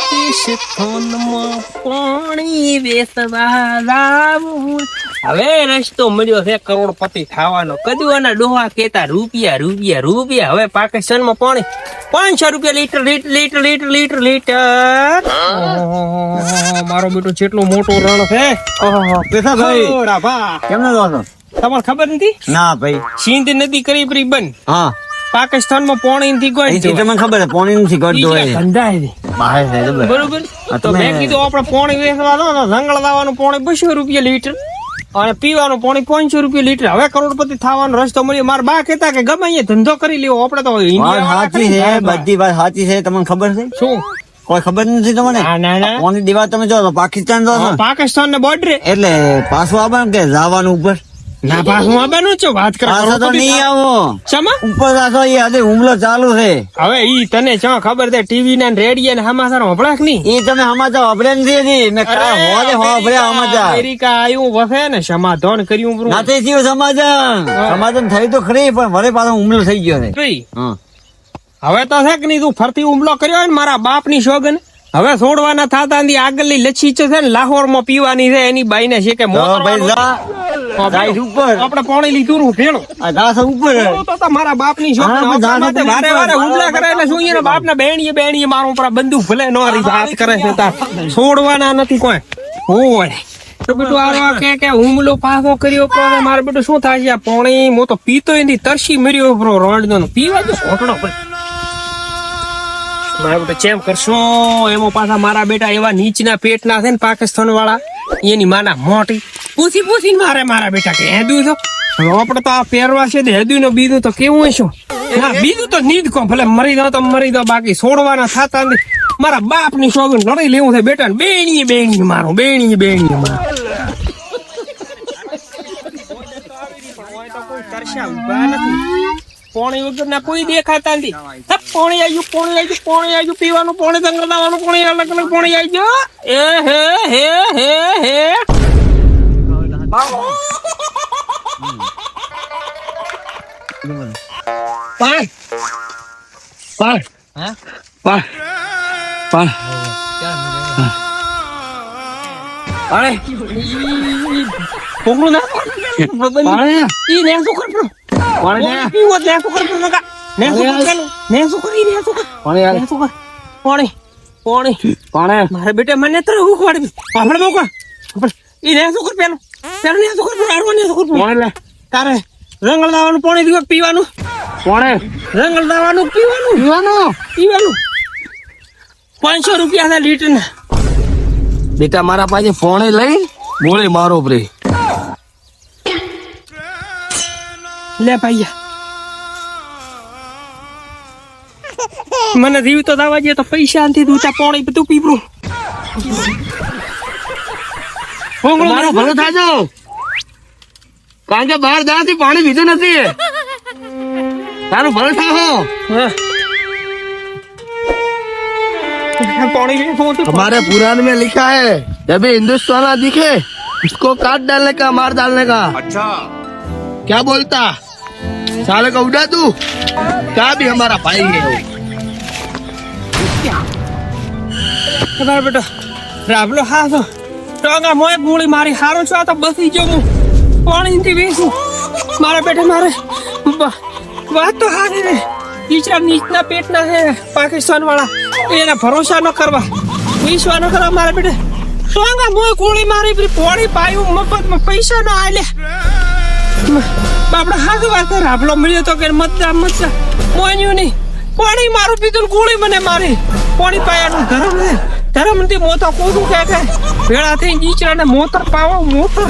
પાકિસ્તાનમાં પાણી જાવું. હવે રસ્તો મળ્યો છે કરોડપતિ થવાનો કદુઆના ડોહા કેતા રૂપિયા રૂપિયા રૂપિયા. હવે પાકિસ્તાનમાં પાણી. પાંચસો રૂપિયા litre litre litre litre litre litre. મારો બેટો જેટલો મોટો રણ છે. પેશાભાઈ ઓરા કેમ ના તમારે ખબર નથી? ના ભાઈ. સિંધ નદી કરી બંધ હા. પાકિસ્તાનમાં પોણી નથી ગોઈ એ તમને ખબર છે પોણી નથી બીજા ધંધા છે. બહાર છે બરોબર? તો મેં કીધું આપણે પોણી વેચવા દો ને જંગલ દાવાનું પોણી બસો રૂપિયા લીટર અને પીવાનું પાણી પાંચસો રૂપિયા લીટર. હવે કરોડપતિ થવાનો રસ્તો મળ્યો. મારા બા કહેતા કે ગમે અહીંયા ધંધો કરી લેવો આપણે તો ઇન્ડિયા સાચી છે બધી વાત સાચી છે તમને ખબર છે? શું? કોઈ ખબર નથી તમને? ના ના ના. પોણી દીવા તમે જો તો પાકિસ્તાન જો પાકિસ્તાન ને બોર્ડરે એટલે પાછું આવવાનું કે જવાનું ઉપર? ના પાછું આવવાનું છો? વાત કરો તો નહીં આવો. શેમાં? ઉપર પાછો એ હજી હુમલો ચાલુ છે. હવે ઈ તને ચો ખબર છે ટીવી ને રેડિયો ને સમાચાર હંભળાકની ઈ તમે સમાચાર વાપરે નથી હજી. ને કા હોલે વાપર્યા સમાચાર. અમેરિકા આવ્યું વસે ને સમાધાન કર્યું પૂરું. નાતે થયું સમાધાન. સમાધાન થઈ તો ખરી પણ વરે પાછો હુમલો થઈ ગયો છે. હા. હવે તો છે કે નહીં તું ફરતી હુમલો કર્યો હોય ને મારા બાપની સોગન? હવે છોડવાના થાતા ની આગળની લચ્છી છે ને લાહોરમાં પીવાની છે એની બાઈ ને છે. કે આપણે પાણી લીધું નું છે ઉપર. મારા બાપની વારે વારે હુમલા કરે એટલે શું એના બાપ ના બેણીએ બેણીએ મારો ઉપર બંદૂક ભલે નો હારી વાત કરે છે તાર. છોડવાના નથી કોઈ. હોય. તો બેટું આ કે કે હુમલો પાછો કર્યો પણ મારે બેટું શું થાય છે? આ પાણી હું તો પીતો એની તરસી મર્યો રોડ નો પીવા તો ઘોટડો પડે મારા ચેમ કરશો? એમાં પાછા મારા બેટા એવા નીચના પેટના છે ને પાકિસ્તાન વાળા એની માના મોટી. પૂછી પૂછીને મારે મારા બેટા કે હેદું છો? આપણે તો આ પહેરવા છે ને હેદું નો બીજું તો કેવું હશે? ના, બીજું તો નીંદ કો ભલે મરી દો તો મરી દો બાકી છોડવાના થતા નથી મારા બાપની સોગન લડી લેવું છે બેટા બેણીએ બેણીએ મારું, બેણીએ બેણીએ મારું. તરસ્યા ઊભા નથી. પોણી વગર ના કોઈ દેખાતા નથી. પોણી આવ્યું પોણી આવ્યું પોણી આવ્યું પીવાનું પોણી દંગલ દાવાનું પોણી અલગ અલગ પોણી આવી ગયો એ હે હે હે હે. પાણ પાણ પાણ પાણ અરે. પોકળું ના ઈ ને શું પીવો ને નકા ને ને ને ને મારે બેટા મને તો હું ખવાડી આપણે મોકો ઈ ને પેલું. પેલું ને આડવા ને લે તારે રંગલ દાવાનું પાણી દીવા પીવાનું? પાણી રંગલ દાવાનું પીવાનું? પીવાનું? પીવાનું? પાંચસો રૂપિયા છે લીટર ના બેટા મારા પાસે ફોણે લઈ ગોળી મારો પ્રે લે ભાઈ મને જીવ તો દાવા દે તો પૈસા નથી દૂચા પાણી બધું પીપરું મારો ભલો થાજો કારણ કે બહાર જવાથી પાણી પીધું નથી તારું ભલો થાજો પાણી પીવું તો हमारे पुराण में लिखा है जब भी हिंदुस्तान दिखे उसको काट डालने का मार डालने का अच्छा क्या बोलता साले का उड़ा तू क्या भी हमारा भाई है वो મારા બેટો રાબલો હા તો ટોગા મોય ગોળી મારી હારો છો આ તો બસી ગયો હું પાણી થી વેચું મારા બેટા મારે બ- વાત તો હારી રે બીજા નીચના પેટના છે પાકિસ્તાન વાળા એના ભરોસા ન કરવા વિશ્વાસ ન કરવા મારા બેટા ટોગા મોય ગોળી મારી પેલી પોણી પાયું મફતમાં પૈસા ન આલે બાપડા હાથ વાત રાબલો મળ્યો તો કે મતદાર મતદાર મોન્યું નહીં. પાણી મારું પીધું ને ગોળી મને મારી. પાણી પાયાનું ધરમ ને ધરમથી મોતો કોનું કે કે ભેળા થઈ જીચરાને મોતર પાવો, મોતર.